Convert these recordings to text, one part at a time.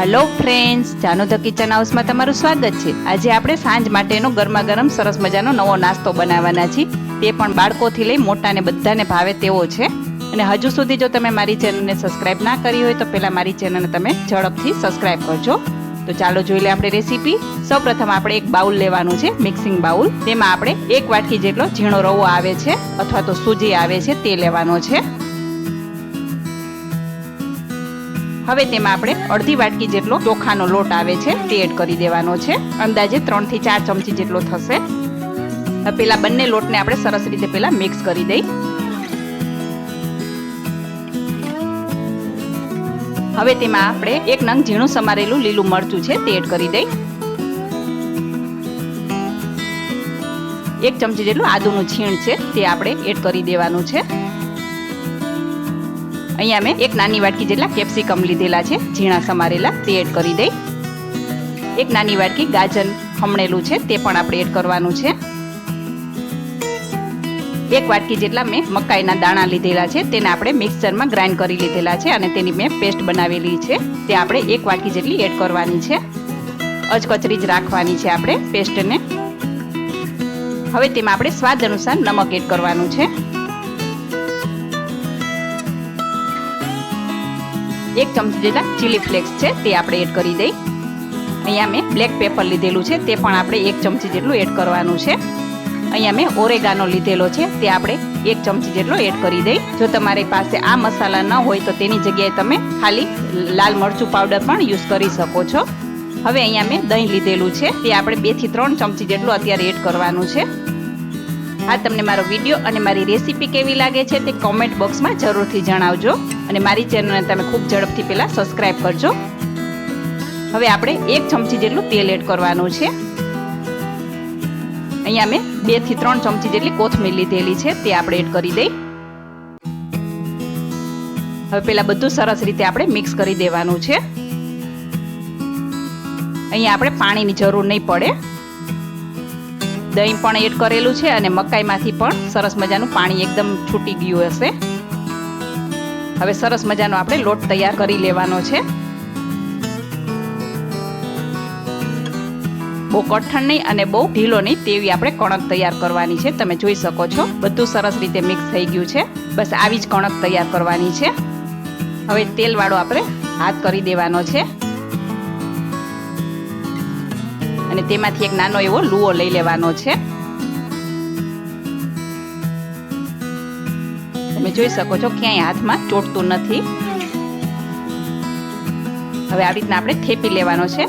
Hello friends Janu the kitchen હાઉસમાં તમારું સ્વાગત છે. આજે આપણે સાંજ માટેનો ગરમા ગરમ સરસ મજાનો નવો નાસ્તો બનાવવાના છીએ. તે પણ બાળકોથી લઈ મોટાને બધાને ભાવે તેવો છે. અને હજુ સુધી જો તમે મારી ચેનલને સબસ્ક્રાઇબ ના કરી હોય તો પહેલાં મારી ચેનલને તમે ઝડપથી સબસ્ક્રાઇબ કરજો. તો ચાલો જોઈ લે આપણે રેસીપી સૌપ્રથમ આપણે એક બાઉલ લેવાનું છે મિક્સિંગ બાઉલ. તેમાં આપણે એક વાટકી જેટલો ઝીણો રવો આવે છે અથવા તો સૂજી આવે છે તે લેવાનો છે. હવે તેમાં આપણે અડધી વાટકી જેટલો ચોખાનો લોટ આવે છે, તે એડ કરી દેવાનો છે. અંદાજે ત્રણથી ચાર ચમચી જેટલો થશે. પેલા બંને લોટને આપણે સરસ રીતે પેલા મિક્સ કરી દઈ. હવે તેમાં આપણે એક નંગ ઝીણું સમારેલું લીલું મરચું છે, તે એડ કરી દઈ. એક ચમચી જેટલું આદુનું છીણ છે, તે આપણે એડ કરી દેવાનું છે. અહીંયા મેં એક નાની વાટકી જેટલા કેપ્સિકમ લીધેલા છે, ઝીણા સમારેલા, તે એડ કરી દઈ. એક નાની વાટકી ગાજર ખમણેલું છે, તે પણ આપણે એડ કરવાનું છે. એક વાટકી જેટલા મેં મકાઈના દાણા લીધેલા છે, તેને આપણે મિક્સરમાં ગ્રાઇન્ડ કરી લીધેલા છે અને તેની મેં પેસ્ટ બનાવેલી છે, તે આપણે એક વાટકી જેટલી એડ કરવાની છે. અચકચરી જ રાખવાની છે આપણે પેસ્ટને. હવે તેમાં આપણે સ્વાદ અનુસાર નમક એડ કરવાનું છે. એક ચમચી જેટલા ચીલી ફ્લેક્સ છે, તે આપણે એડ કરી દઈ. અહીંયા મેં બ્લેક પેપર લીધેલું છે, તે પણ આપણે એક ચમચી જેટલું એડ કરવાનું છે. અહીંયા મેં ઓરેગાનો લીધેલો છે, તે આપણે એક ચમચી જેટલો એડ કરી દઈ. જો તમારી પાસે આ મસાલા ન હોય, તો તેની જગ્યાએ તમે ખાલી લાલ મરચું પાવડર પણ યુઝ કરી શકો છો. હવે અહીંયા મેં દહીં લીધેલું છે, તે આપણે બેથી ત્રણ ચમચી જેટલું અત્યારે એડ કરવાનું છે. આ તમને મારો વીડિયો અને મારી રેસીપી કેવી લાગે છે, તે કોમેન્ટ બોક્સમાં જરૂરથી જણાવજો. અને મારી ચેનલને તમે ખૂબ ઝડપથી પહેલાં સબસ્ક્રાઈબ કરજો. હવે આપણે એક ચમચી જેટલું તેલ એડ કરવાનું છે. અહીંયા મેં બેથી ત્રણ ચમચી જેટલી કોથમીર લીધેલી છે, તે આપણે એડ કરી દઈ. હવે પેલા બધું સરસ રીતે આપણે મિક્સ કરી દેવાનું છે. અહીંયા આપણે પાણીની જરૂર નહીં પડે. દહીં પણ એડ કરેલું છે અને મકાઈમાંથી પણ સરસ મજાનું પાણી એકદમ છૂટી ગયું હશે. હવે સરસ મજાનો આપણે લોટ તૈયાર કરી લેવાનો છે. બહુ કઠણ નહીં અને બહુ ઢીલો નહીં તેવી આપણે કણક તૈયાર કરવાની છે. તમે જોઈ શકો છો, બધું સરસ રીતે મિક્સ થઈ ગયું છે. બસ આવી જ કણક તૈયાર કરવાની છે. હવે તેલવાળો આપણે હાથ કરી દેવાનો છે. અને તેમાંથી એક નાનો એવો લુઓ લઈ લેવાનો છે. તમે જોઈ શકો છો ક્યાંય હાથમાં ચોટતું નથી. હવે આવી રીતના આપણે થેપી લેવાનો છે.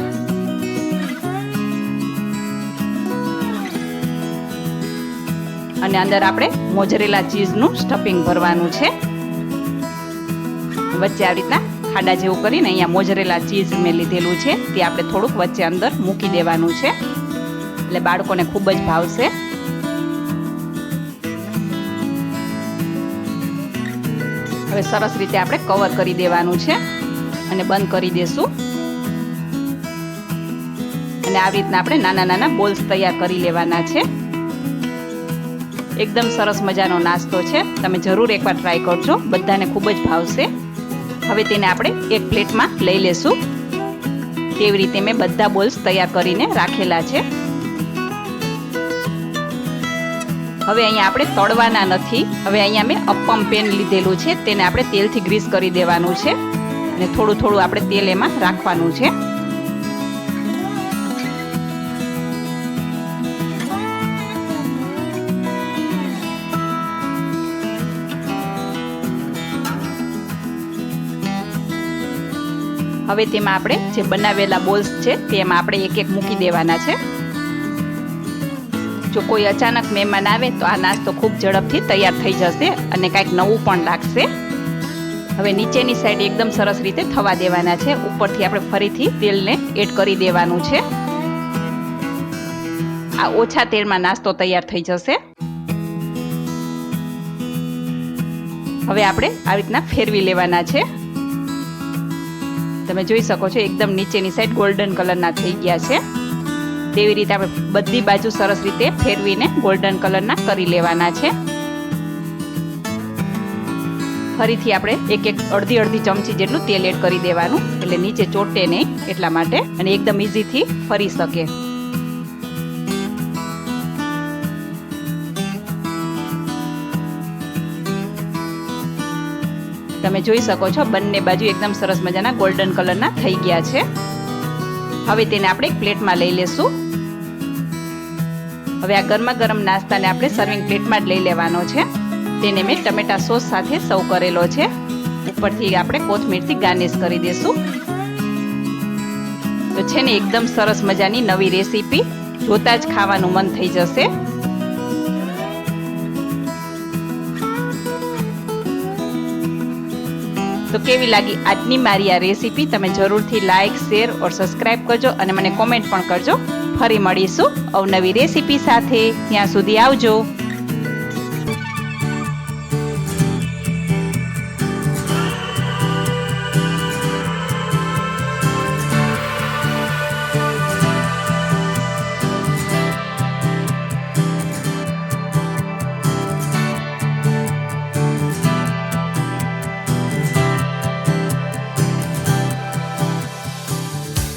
અને અંદર આપણે મોજરેલા ચીઝનું સ્ટફિંગ ભરવાનું છે. વચ્ચે આવી રીતના ખાડા જેવું કરીને અહીંયા મોજરેલા ચીઝ મેં લીધેલું છે. તે આપણે થોડુંક વચ્ચે અંદર મૂકી દેવાનું છે. એટલે બાળકોને ખૂબ જ ભાવશે. હવે સરસ રીતે આપણે કવર કરી દેવાનું છે અને બંધ કરી દેશું. અને આવી રીતના આપણે નાના નાના બોલ્સ તૈયાર કરી લેવાના છે. એકદમ સરસ મજાનો નાસ્તો છે. તમે જરૂર એકવાર ટ્રાય કરજો. બધાને ખૂબ જ ભાવશે. હવે તેને આપણે એક પ્લેટમાં લઈ લેશું. તેવી રીતે મેં બધા બોલ્સ તૈયાર કરીને રાખેલા છે. હવે અહીંયા આપણે તળવાના નથી. હવે અહીંયા મેં અપ્પમ પેન લીધેલું છે. તેને આપણે તેલથી ગ્રીસ કરી દેવાનું છે. અને થોડું થોડું આપણે તેલ એમાં રાખવાનું છે. હવે તેમાં આપણે જે બનાવેલા બોલ્સ છે, તેમાં આપણે એક એક મૂકી દેવાના છે. જો કોઈ અચાનક મહેમાન આવે તો આ નાસ્તો ખૂબ ઝડપથી તૈયાર થઈ જશે અને કાંઈક નવું પણ લાગશે. હવે નીચેની સાઈડ એકદમ સરસ રીતે થવા દેવાના છે. ઉપરથી આપણે ફરીથી તેલને એડ કરી દેવાનું છે. આ ઓછા તેલમાં નાસ્તો તૈયાર થઈ જશે. હવે આપણે આવી રીતના ફેરવી લેવાના છે. તમે જોઈ શકો છો એકદમ નીચેની સાઈડ ગોલ્ડન કલરના થઈ ગયા છે. તેવી રીતે આપણે બધી બાજુ સરસ રીતે ફેરવીને ગોલ્ડન કલરના કરી લેવાના છે. ફરીથી આપણે એક એક અડધી અડધી ચમચી જેટલું તેલ એડ કરી દેવાનું. એટલે નીચે ચોટે નહીં, એટલા માટે. અને એકદમ ઇઝીથી ફરી શકે. તમે જોઈ શકો છો, બંને બાજુ એકદમ સરસ મજાના ગોલ્ડન કલરના થઈ ગયા છે. હવે તેને આપણે એક પ્લેટમાં લઈ લેશું. હવે આ ગરમા ગરમ નાસ્તાને આપણે સર્વિંગ પ્લેટમાં જ લઈ લેવાનો છે. તેને મેં ટમેટા સોસ સાથે સર્વ કરેલો છે. ઉપરથી આપણે કોથમીરથી ગાર્નિશ કરી દઈશું તો છે ને એકદમ સરસ મજાની નવી રેસીપી. જોતા જ ખાવાનું મન થઈ જશે. તો કેવી લાગી આજની મારી આ રેસીપી? તમે જરૂરથી લાઇક શેર ઓર સબસ્ક્રાઇબ કરજો અને મને કોમેન્ટ પણ કરજો. ફરી મળીશું અવનવી રેસીપી સાથે ત્યાં સુધી આવજો